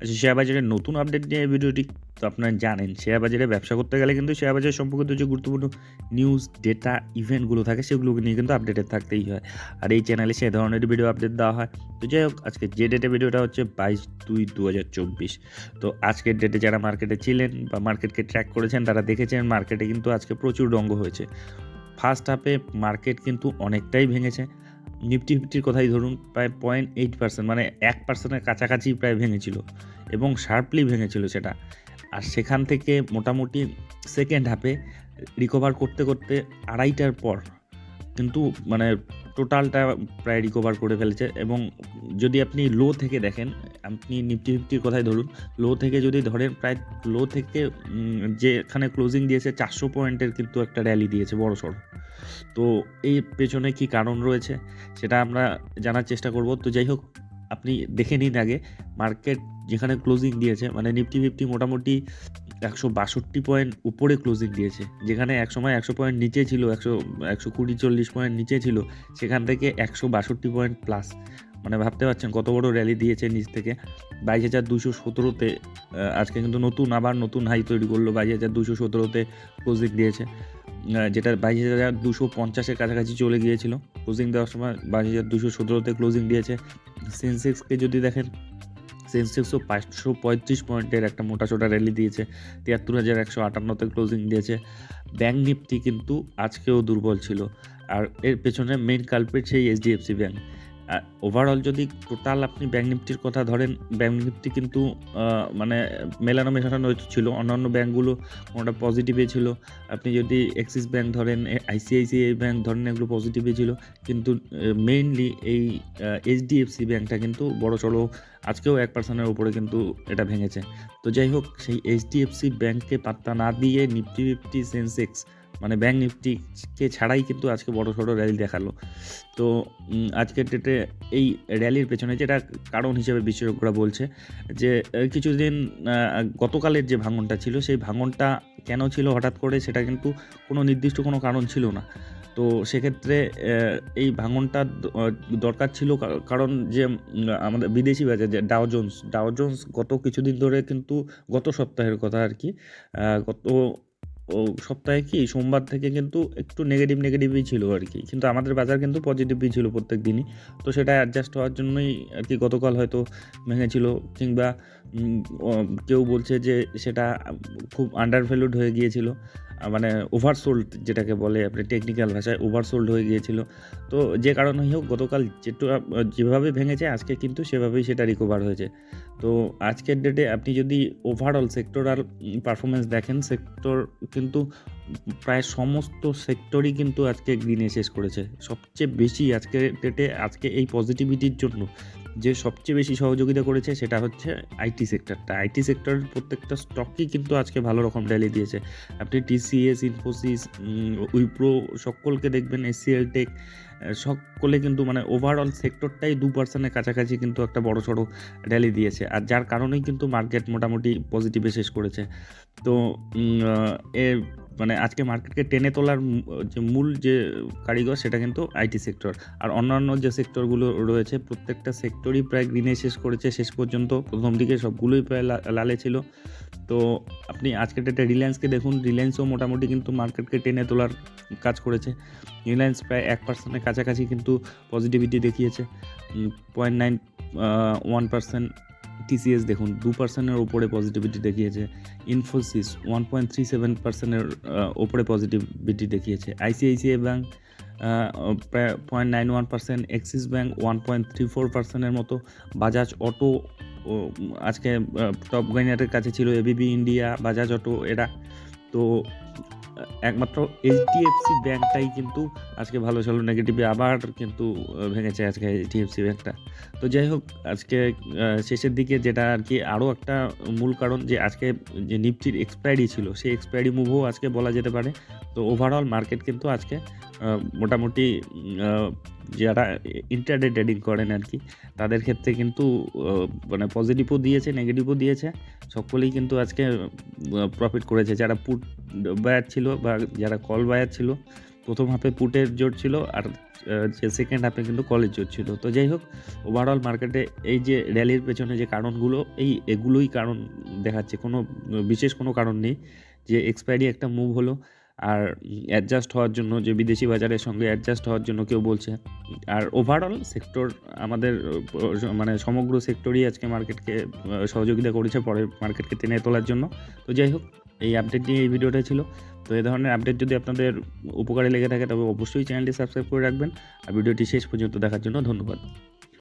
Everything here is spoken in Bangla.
আচ্ছা শেয়ার বাজারের নতুন আপডেট নিয়ে ভিডিওটি তো আপনারা জানেন শেয়ার বাজারে ব্যবসা করতে গেলে কিন্তু শেয়ার বাজার সম্পর্কিত যে গুরুত্বপূর্ণ নিউজ ডেটা ইভেন্টগুলো থাকে, সেগুলোকে নিয়ে কিন্তু আপডেটেড থাকতেই হয়। আর এই চ্যানেলে সে ধরনের ভিডিও আপডেট দেওয়া হয়। তো যাই হোক, আজকে যে ডেটে ভিডিওটা হচ্ছে বাইশ দুই দু হাজার চব্বিশ। তো আজকের ডেটে যারা মার্কেটে ছিলেন বা মার্কেটকে ট্র্যাক করেছেন, তারা দেখেছেন মার্কেটে কিন্তু আজকে প্রচুর রঙ্গ হয়েছে। ফার্স্ট হাফে মার্কেট কিন্তু অনেকটাই ভেঙেছে। নিফটি ফিফটির কথাই ধরুন, প্রায় পয়েন্ট এইট পার্সেন্ট মানে এক পার্সেন্টের কাছাকাছি প্রায় ভেঙেছিল এবং শার্পলি ভেঙেছিল সেটা। আর সেখান থেকে মোটামুটি সেকেন্ড হাফে রিকভার করতে করতে আড়াইটার পর কিন্তু মানে টোটালটা প্রায় রিকভার করে ফেলেছে এবং যদি আপনি লো থেকে দেখেন, আপনি নিফটি ফিফটির কথাই ধরুন লো থেকে যদি ধরেন প্রায় লো থেকে যেখানে ক্লোজিং দিয়েছে চারশো পয়েন্টের কিন্তু একটা র্যালি দিয়েছে বড় সড়ো তো এই পেছনে কি কারণ রয়েছে সেটা আমরা জানার চেষ্টা করব। তো যাই হোক, আপনি দেখে নিন আগে। মার্কেট যেখানে ক্লোজিং দিয়েছে মানে নিফটি ফিফটি মোটামুটি একশো বাষট্টি পয়েন্ট উপরে ক্লোজিং দিয়েছে। যেখানে এক সময় একশো পয়েন্ট নিচে ছিল, একশো একশো কুড়ি চল্লিশ পয়েন্ট নিচে ছিল, সেখান থেকে একশো বাষট্টি পয়েন্ট প্লাস মানে ভাবতে পারছেন কত বড় র্যালি দিয়েছে নিচ থেকে। বাইশ হাজার দুশো সতেরোতে আজকে কিন্তু নতুন, আবার নতুন হাই তৈরি করল। বাইশ হাজার দুশো সতেরোতে ক্লোজিং দিয়েছে। যেটা বাইশ হাজার দুশো পঞ্চাশের কাছাকাছি চলে গিয়েছিল। ক্লোজিং দেওয়ার সময় বাইশ হাজার দুশো সতেরোতে ক্লোজিং দিয়েছে। সেন্সেক্সকে যদি দেখেন সেন্সেক্সও পাঁচশো পঁয়ত্রিশ পয়েন্টের একটা মোটা ছোটা র্যালি দিয়েছে। তিয়াত্তর হাজার একশো আটান্নতে ক্লোজিং দিয়েছে। ব্যাঙ্ক নিফটি কিন্তু আজকেও দুর্বল ছিল। আর এর পেছনে মেন কালপেট সেই এইচডিএফসি ব্যাঙ্ক ওভারঅল যদি টোটাল আপনি ব্যাঙ্ক নিফটির কথা ধরেন ব্যাঙ্ক নিফটি কিন্তু মানে মেলানো মেশানো ছিল। অন্যান্য ব্যাঙ্কগুলো কোনোটা পজিটিভে ছিল। আপনি যদি অ্যাক্সিস ব্যাঙ্ক ধরেন আইসিআইসিআই ব্যাঙ্ক ধরেন, এগুলো পজিটিভে ছিল। কিন্তু মেইনলি এই এইচডিএফসি ব্যাঙ্কটা কিন্তু বড় সড়ো আজকেও এক পার্সেন্টের উপরে কিন্তু এটা ভেঙেছে। তো যাই হোক, সেই এইচডিএফসি ব্যাঙ্ককে পাত্তা না দিয়ে নিফটি ফিফটি সেন্সেক্স মানে ব্যাঙ্ক নিফটিকে ছাড়াই কিন্তু আজকে বড় সড়ো র্যালি দেখাল। তো আজকের ডেটে এই র্যালির পেছনে যেটা কারণ হিসেবে বিশেষজ্ঞরা বলছে, যে কিছুদিন গতকালের যে ভাঙনটা ছিল, সেই ভাঙনটা কেন ছিল হঠাৎ করে সেটা কিন্তু কোনো নির্দিষ্ট কোনো কারণ ছিল না। তো সেক্ষেত্রে এই ভাঙনটা দরকার ছিল কারণ যে আমাদের বিদেশি বাজার, যে ডাও জোন্স ডাও জোন্স গত কিছুদিন ধরে কিন্তু গত সপ্তাহের কথা আর কি গত সপ্তাহে কি? সোমবার থেকে কিন্তু একটু নেগেটিভ নেগেটিভই ছিল আর কি। কিন্তু আমাদের বাজার কিন্তু পজিটিভই ছিল প্রত্যেক দিনই। তো সেটা অ্যাডজাস্ট হওয়ার জন্যই আর কি গতকাল হয়তো ভেঙেছিল কিংবা কেউ বলছে যে সেটা খুব আন্ডার ভ্যালুড হয়ে গিয়েছিল। মানে ওভারসোল্ড যেটাকে বলে আপনি টেকনিক্যাল ভাষায় ওভারসোল্ড হয়ে গিয়েছিল। তো যে কারণেই হোক, গতকাল যেটু, যেভাবে ভেঙেছে, আজকে কিন্তু সেভাবেই সেটা রিকভার হয়েছে। তো আজকের ডেটে আপনি যদি ওভারঅল সেক্টরাল পারফরমেন্স দেখেন সেক্টর কিন্তু প্রায় সমস্ত সেক্টরই কিন্তু আজকে গ্রিনে শেষ করেছে। সবচেয়ে বেশি আজকের ডেটে আজকে এই পজিটিভিটির জন্য যে সবচেয়ে বেশি সহযোগিতা করেছে সেটা হচ্ছে আইটি সেক্টরটা। আইটি সেক্টরের প্রত্যেকটা স্টকই কিন্তু আজকে ভালো রকম ড্যালি দিয়েছে। আপনি টিসিএস ইনফোসিস উইপ্রো সকলকে দেখবেন এসিএল টেক সকলে কিন্তু মানে ওভারঅল সেক্টরটাই দু পার্সেন্টের কাছাকাছি কিন্তু একটা বড় সড়ো র্যালি দিয়েছে। আর যার কারণেই কিন্তু মার্কেট মোটামুটি পজিটিভে শেষ করেছে। তো এর মানে আজকে মার্কেটকে টেনে তোলার যে মূল যে কারিগর সেটা কিন্তু আইটি সেক্টর আর অন্যান্য যে সেক্টরগুলো রয়েছে, প্রত্যেকটা সেক্টরই প্রায় গ্রিনে শেষ করেছে। শেষ পর্যন্ত প্রথম দিকে সবগুলোই প্রায় লালে ছিল। তো আপনি আজকের ডেটে রিলায়েন্সকে দেখুন। রিলায়েন্সও মোটামুটি কিন্তু মার্কেটকে টেনে তোলার কাজ করেছে। রিলায়েন্স প্রায় এক পার্সেন্টের কাছাকাছি কিন্তু পজিটিভিটি দেখিয়েছে। Point nine one percent TCS দেখুন, দু পার্সেন্টের ওপরে পজিটিভিটি দেখিয়েছে। Infosys one point three seven পার্সেন্টের ওপরে পজিটিভিটি দেখিয়েছে। আইসিআইসিআই ব্যাঙ্ক প্রায় point nine one percent Axis bank one point three four পার্সেন্টের মতো। বাজাজ অটো আজকে টপ গাইনারের কাছে ছিল এবিবি ইন্ডিয়া বাজাজ অটো এরা তো, একমাত্র এইচডিএফসি ব্যাংকটাই কিন্তু আজকে ভালো ছিল নেগেটিভে আবার কিন্তু ভেঙেছে আজকে এইচডিএফসি ব্যাংকটা। তো যাই হোক, আজকে শেষের দিকে যেটা আর কি আরও একটা মূল কারণ যে আজকে যে নিফটির এক্সপায়ারি ছিল, সেই এক্সপায়ারি মুভও আজকে বলা যেতে পারে। তো ওভারঅল মার্কেট কিন্তু আজকে মোটামুটি যারা ইন্টারডে ট্রেডিং করেন আর কি, তাদের ক্ষেত্রে কিন্তু মানে পজিটিভও দিয়েছে নেগেটিভও দিয়েছে। সকলেই কিন্তু আজকে প্রফিট করেছে। যারা পুট বায়ার ছিল বা যারা কল বায়ার ছিল, প্রথম হাফে পুটের জোর ছিল আর যে সেকেন্ড হাফে কিন্তু কলেজ জোর ছিল। তো যাই হোক ওভারঅল মার্কেটে এই যে র্যালির পেছনে যে কারণগুলো, এই এগুলোই কারণ দেখাচ্ছে। কোনো, বিশেষ কোনো কারণ নেই যে এক্সপায়ারি একটা মুভ হলো। আর অ্যাডজাস্ট হওয়ার জন্য, যে বিদেশি বাজারের সঙ্গে অ্যাডজাস্ট হওয়ার জন্য কেউ বলছে। আর ওভারঅল সেক্টর আমাদের মানে সমগ্র সেক্টরই আজকে মার্কেটকে সহযোগিতা করেছে পরে মার্কেটকে টেনে তোলার জন্য। তো যাই হোক, এই আপডেট নিয়ে এই ভিডিওটা ছিল। তো এই ধরনের আপডেট যদি আপনাদের উপকারে লেগে থাকে, তবে অবশ্যই চ্যানেলটি সাবস্ক্রাইব করে রাখবেন। আর ভিডিওটি শেষ পর্যন্ত দেখার জন্য ধন্যবাদ।